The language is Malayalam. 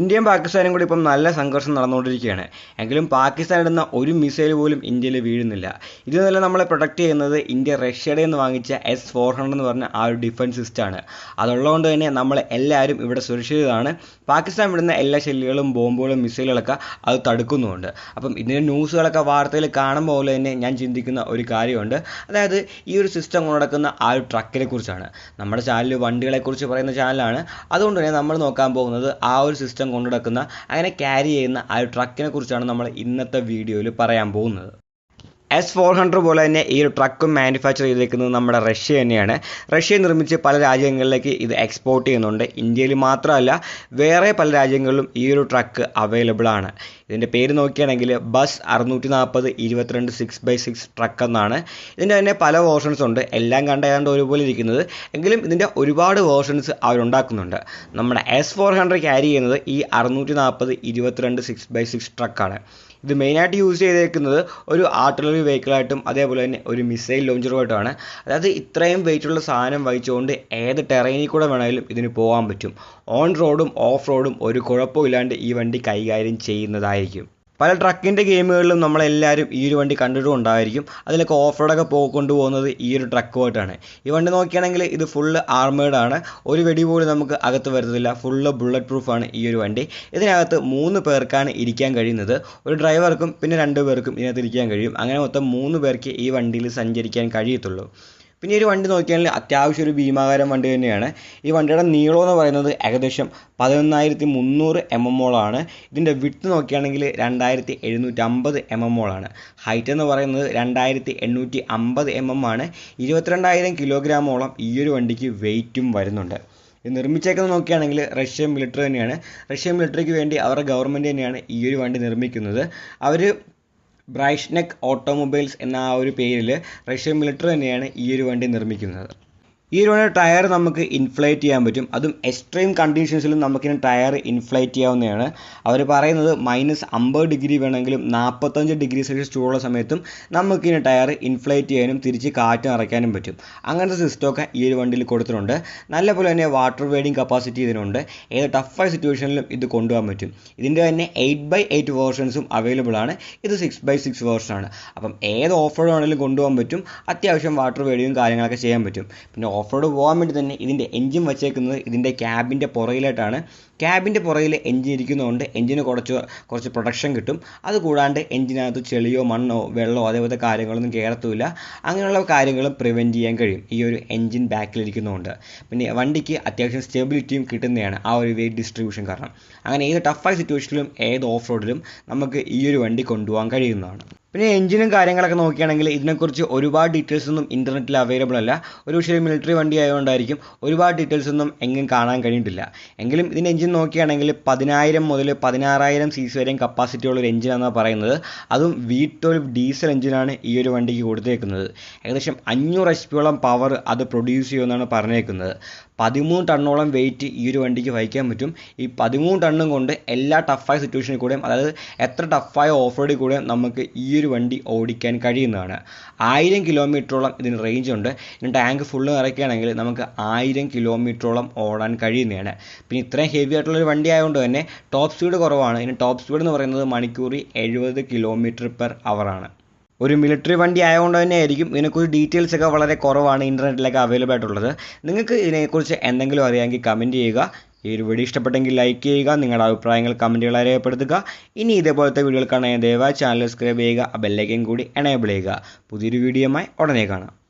ഇന്ത്യയും പാകിസ്ഥാനും കൂടി ഇപ്പം നല്ല സംഘർഷം നടന്നുകൊണ്ടിരിക്കുകയാണ്. എങ്കിലും പാകിസ്ഥാൻ ഇടുന്ന ഒരു മിസൈൽ പോലും ഇന്ത്യയിൽ വീഴുന്നില്ല. ഇതിൽ നിന്നെല്ലാം നമ്മളെ പ്രൊട്ടക്ട് ചെയ്യുന്നത് ഇന്ത്യ റഷ്യയുടെ നിന്ന് വാങ്ങിച്ച എസ് ഫോർ ഹൺഡ്രഡ് എന്ന് പറഞ്ഞ ആ ഒരു ഡിഫൻസ് സിസ്റ്റമാണ് അതുള്ളതുകൊണ്ട് തന്നെ നമ്മൾ എല്ലാവരും ഇവിടെ സുരക്ഷിതമാണ് പാകിസ്ഥാൻ വിടുന്ന എല്ലാ ശല്യങ്ങളും ബോംബുകളും മിസൈലുകളൊക്കെ അത് തടുക്കുന്നുമുണ്ട്. അപ്പം ഇതിന്റെ ന്യൂസുകളൊക്കെ വാർത്തയിൽ കാണുമ്പോൾ പോലെ തന്നെ ഞാൻ ചിന്തിക്കുന്ന ഒരു കാര്യമുണ്ട്. അതായത് ഈ ഒരു സിസ്റ്റം കൊണ്ട് നടക്കുന്ന ആ ഒരു ട്രക്കിനെ കുറിച്ചാണ്. നമ്മുടെ ചാനൽ വണ്ടികളെക്കുറിച്ച് പറയുന്ന ചാനലാണ്. അതുകൊണ്ട് തന്നെ നമ്മൾ നോക്കാൻ പോകുന്നത് ആ ഒരു സിസ്റ്റം കൊണ്ടു നടക്കുന്ന അങ്ങനെ ക്യാരി ചെയ്യുന്ന ആ ഒരു ട്രക്കിനെ കുറിച്ചാണ് നമ്മൾ ഇന്നത്തെ വീഡിയോയിൽ പറയാൻ പോകുന്നത്. എസ് ഫോർ ഹൺഡ്രഡ് പോലെ തന്നെ ഈ ഒരു ട്രക്കും മാനുഫാക്ചർ ചെയ്തിരിക്കുന്നത് നമ്മുടെ റഷ്യ തന്നെയാണ്. റഷ്യ നിർമ്മിച്ച് പല രാജ്യങ്ങളിലേക്ക് ഇത് എക്സ്പോർട്ട് ചെയ്യുന്നുണ്ട്. ഇന്ത്യയിൽ മാത്രമല്ല വേറെ പല രാജ്യങ്ങളിലും ഈ ഒരു ട്രക്ക് അവൈലബിൾ ആണ്. ഇതിന്റെ പേര് നോക്കുകയാണെങ്കിൽ ബസ് അറുന്നൂറ്റി നാൽപ്പത് ഇരുപത്തിരണ്ട് സിക്സ് ബൈ സിക്സ് ട്രക്ക് എന്നാണ്. ഇതിന്റെ തന്നെ പല വേർഷൻസ് ഉണ്ട്. എല്ലാം കണ്ട ഏതാണ്ട് ഒരുപോലെ ഇരിക്കുന്നത്. എങ്കിലും ഇതിന്റെ ഒരുപാട് വേർഷൻസ് അവരുണ്ടാക്കുന്നുണ്ട്. നമ്മുടെ എസ് ഫോർ ഹൺഡ്രഡ് ക്യാരി ചെയ്യുന്നത് ഈ അറുന്നൂറ്റി നാൽപ്പത് ഇരുപത്തിരണ്ട് സിക്സ് ബൈ സിക്സ് ട്രക്കാണ് ഇത് മെയിനായിട്ട് യൂസ് ചെയ്തേക്കുന്നത് ഒരു ആർട്ടിലറി വെഹിക്കിളായിട്ടും അതേപോലെ തന്നെ ഒരു മിസൈൽ ലോഞ്ചറുമായിട്ടാണ്. അതായത് ഇത്രയും വെയിറ്റുള്ള സാധനം വഹിച്ചുകൊണ്ട് ഏത് ടെറൈനിൽ കൂടെ വേണമെങ്കിലും ഇതിന് പോകാൻ പറ്റും. ഓൺ റോഡും ഓഫ് റോഡും ഒരു കുഴപ്പമില്ലാണ്ട് ഈ വണ്ടി കൈകാര്യം ചെയ്യുന്നതായിരിക്കും. പല ട്രക്കിന്റെ ഗെയിമുകളിലും നമ്മളെല്ലാവരും ഈ ഒരു വണ്ടി കണ്ടിട്ടും ഉണ്ടായിരിക്കും. അതിലൊക്കെ ഓഫ് റോഡൊക്കെ പോ ഈ ഒരു ട്രക്കുമായിട്ടാണ് ഈ വണ്ടി നോക്കുകയാണെങ്കിൽ ഇത് ഫുള്ള് ആർമേഡാണ് ഒരു വെടി പോലും നമുക്ക് അകത്ത് വരുന്നില്ല. ഫുള്ള് ബുള്ളറ്റ് പ്രൂഫാണ് ഈ ഒരു വണ്ടി. ഇതിനകത്ത് മൂന്ന് പേർക്കാണ് ഇരിക്കാൻ കഴിയുന്നത്. ഒരു ഡ്രൈവർക്കും പിന്നെ രണ്ട് പേർക്കും ഇതിനകത്ത് ഇരിക്കാൻ കഴിയും. അങ്ങനെ മൊത്തം മൂന്ന് പേർക്ക് ഈ വണ്ടിയിൽ സഞ്ചരിക്കാൻ കഴിയത്തുള്ളൂ. പിന്നെ ഈ ഒരു വണ്ടി നോക്കിയാൽ അത്യാവശ്യം ഒരു ഭീമാകാരം വണ്ടി തന്നെയാണ്. ഈ വണ്ടിയുടെ നീളം എന്ന് പറയുന്നത് ഏകദേശം പതിനൊന്നായിരത്തി മുന്നൂറ് എം എം ഓളാണ് ഇതിന്റെ വിട്ട് നോക്കുകയാണെങ്കിൽ രണ്ടായിരത്തി എഴുന്നൂറ്റി അമ്പത് എം എം ഓളാണ് ഹൈറ്റ് എന്ന് പറയുന്നത് രണ്ടായിരത്തി എണ്ണൂറ്റി അമ്പത് എം എം ആണ്. ഇരുപത്തിരണ്ടായിരം കിലോഗ്രാമോളം ഈ ഒരു വണ്ടിക്ക് വെയിറ്റും വരുന്നുണ്ട്. ഇത് നിർമ്മിച്ചേക്കുന്നത് നോക്കുകയാണെങ്കിൽ റഷ്യൻ മിലിറ്ററി തന്നെയാണ്. റഷ്യൻ മിലിറ്ററിക്ക് വേണ്ടി അവരുടെ ഗവൺമെന്റ് തന്നെയാണ് ഈ ഒരു വണ്ടി നിർമ്മിക്കുന്നത്. അവർ ബ്രൈഷ്നെക് ഓട്ടോമൊബൈൽസ് എന്ന ആ ഒരു പേരിൽ റഷ്യൻ മിലിറ്ററി തന്നെയാണ് ഈ ഒരു വണ്ടി നിർമ്മിക്കുന്നത്. ഈ ഒരു ടയർ നമുക്ക് ഇൻഫ്ലേറ്റ് ചെയ്യാൻ പറ്റും. അതും എക്സ്ട്രീം കണ്ടീഷൻസിലും നമുക്കിനി ടയർ ഇൻഫ്ലേറ്റ് ചെയ്യാവുന്നതാണ്. അവർ പറയുന്നത് മൈനസ് അമ്പത് ഡിഗ്രി വേണമെങ്കിലും നാൽപ്പത്തഞ്ച് ഡിഗ്രി സെൽഷ്യസ് ചൂടുള്ള സമയത്തും നമുക്കിനി ടയർ ഇൻഫ്ലേറ്റ് ചെയ്യാനും തിരിച്ച് കാറ്റ് നിറയ്ക്കാനും പറ്റും. അങ്ങനത്തെ സിസ്റ്റമൊക്കെ ഈ ഒരു വണ്ടിയിൽ കൊടുത്തിട്ടുണ്ട്. നല്ലപോലെ തന്നെ വാട്ടർ വേഡിങ് കപ്പാസിറ്റി ഇതിനുണ്ട്. ഏത് ടഫായ സിറ്റുവേഷനിലും ഇത് കൊണ്ടുപോകാൻ പറ്റും. ഇതിന്റെ തന്നെ എയ്റ്റ് ബൈ എയ്റ്റ് വേർഷൻസും അവൈലബിൾ ആണ്. ഇത് സിക്സ് ബൈ സിക്സ് വേർഷനാണ് അപ്പം ഏത് ഓഫ് റോഡ് ആണെങ്കിലും കൊണ്ടുപോകാൻ പറ്റും. അത്യാവശ്യം വാട്ടർ വേഡിയും കാര്യങ്ങളൊക്കെ ചെയ്യാൻ പറ്റും. പിന്നെ ഓഫ് റോഡ് പോകാൻ വേണ്ടി തന്നെ ഇതിന്റെ എൻജിൻ വച്ചേക്കുന്നത് ഇതിന്റെ ക്യാബിന്റെ പുറകിലായിട്ടാണ്. ക്യാബിന്റെ പുറകിൽ എൻജിൻ ഇരിക്കുന്നതുകൊണ്ട് എൻജിന് കുറച്ച് കുറച്ച് പ്രൊട്ടക്ഷൻ കിട്ടും. അത് കൂടാണ്ട് എൻജിനകത്ത് ചെളിയോ മണ്ണോ വെള്ളമോ അതേപോലത്തെ കാര്യങ്ങളൊന്നും കയറത്തുമില്ല. അങ്ങനെയുള്ള കാര്യങ്ങളും പ്രിവെന്റ് ചെയ്യാൻ കഴിയും. ഈ ഒരു എൻജിൻ ബാക്കിലിരിക്കുന്നതുകൊണ്ട്. പിന്നെ വണ്ടിക്ക് അത്യാവശ്യം സ്റ്റെബിലിറ്റിയും കിട്ടുന്നതാണ് ആ ഒരു വെയിറ്റ് ഡിസ്ട്രിബ്യൂഷൻ കാരണം. അങ്ങനെ ഏത് ടഫായ സിറ്റുവേഷനിലും ഏത് ഓഫ് റോഡിലും നമുക്ക് ഈ ഒരു വണ്ടി കൊണ്ടുപോകാൻ കഴിയുന്നതാണ്. പിന്നെ എഞ്ചിനും കാര്യങ്ങളൊക്കെ നോക്കുകയാണെങ്കിൽ ഇതിനെക്കുറിച്ച് ഒരുപാട് ഡീറ്റെയിൽസ് ഒന്നും ഇന്റർനെറ്റിൽ അവൈലബിൾ അല്ല. ഒരു പക്ഷേ മിലിറ്ററി വണ്ടി ആയതുകൊണ്ടായിരിക്കും ഒരുപാട് ഡീറ്റെയിൽസ് ഒന്നും എങ്ങും കാണാൻ കഴിഞ്ഞിട്ടില്ല. എങ്കിലും ഇതിന്റെ എഞ്ചിൻ നോക്കുകയാണെങ്കിൽ പതിനായിരം മുതൽ പതിനാറായിരം സി സി വരെയും കപ്പാസിറ്റി ഉള്ള ഒരു എഞ്ചിനാണ് പറയുന്നത്. അതും വി ട്വൽവ് ഡീസൽ എഞ്ചിനാണ് ഈ ഒരു വണ്ടിക്ക് കൊടുത്തേക്കുന്നത്. ഏകദേശം അഞ്ഞൂറ് എച്ച് പിയോളം പവർ അത് പ്രൊഡ്യൂസ് ചെയ്യുമെന്നാണ് പറഞ്ഞേക്കുന്നത്. പതിമൂന്ന് ടണ്ണോളം വെയിറ്റ് ഈ ഒരു വണ്ടിക്ക് വഹിക്കാൻ പറ്റും. ഈ പതിമൂന്ന് ടണ്ണും കൊണ്ട് എല്ലാ ടഫായ സിറ്റുവേഷനിൽ കൂടെയും അതായത് എത്ര ടഫായ ഓഫ് റോഡിൽ കൂടെയും നമുക്ക് ഈ ഒരു വണ്ടി ഓടിക്കാൻ കഴിയുന്നതാണ്. ആയിരം കിലോമീറ്ററോളം ഇതിന് റേഞ്ച് ഉണ്ട്. ഇതിന് ടാങ്ക് ഫുള്ള് നിറയ്ക്കുകയാണെങ്കിൽ നമുക്ക് ആയിരം കിലോമീറ്ററോളം ഓടാൻ കഴിയുന്നതാണ്. പിന്നെ ഇത്രയും ഹെവി ആയിട്ടുള്ളൊരു വണ്ടി ആയതുകൊണ്ട് തന്നെ ടോപ്പ് സ്പീഡ് കുറവാണ്. ഇതിന് ടോപ്പ് സ്പീഡ് എന്ന് പറയുന്നത് മണിക്കൂറിൽ എഴുപത് കിലോമീറ്റർ പെർ ആണ്. ഒരു മിലിറ്ററി വണ്ടി ആയതുകൊണ്ട് തന്നെ ആയിരിക്കും. ഇതിനെക്കുറിച്ച് ഡീറ്റെയിൽസ് ഒക്കെ വളരെ കുറവാണ് ഇന്റർനെറ്റിലൊക്കെ അവൈലബിൾ ആയിട്ടുള്ളത്. നിങ്ങൾക്ക് ഇതിനെക്കുറിച്ച് എന്തെങ്കിലും അറിയാമെങ്കിൽ കമന്റ് ചെയ്യുക. ഈ ഒരു വീഡിയോ ഇഷ്ടപ്പെട്ടെങ്കിൽ ലൈക്ക് ചെയ്യുക. നിങ്ങളുടെ അഭിപ്രായങ്ങൾ കമന്റുകൾ രേഖപ്പെടുത്തുക ഇനി ഇതേപോലത്തെ വീഡിയോകൾ കാണാൻ ദയവായി ചാനൽ സബ്സ്ക്രൈബ് ചെയ്യുക. ബെല്ലൈക്കൻ കൂടി എനേബിൾ ചെയ്യുക. പുതിയൊരു വീഡിയോയുമായി ഉടനെ കാണാം.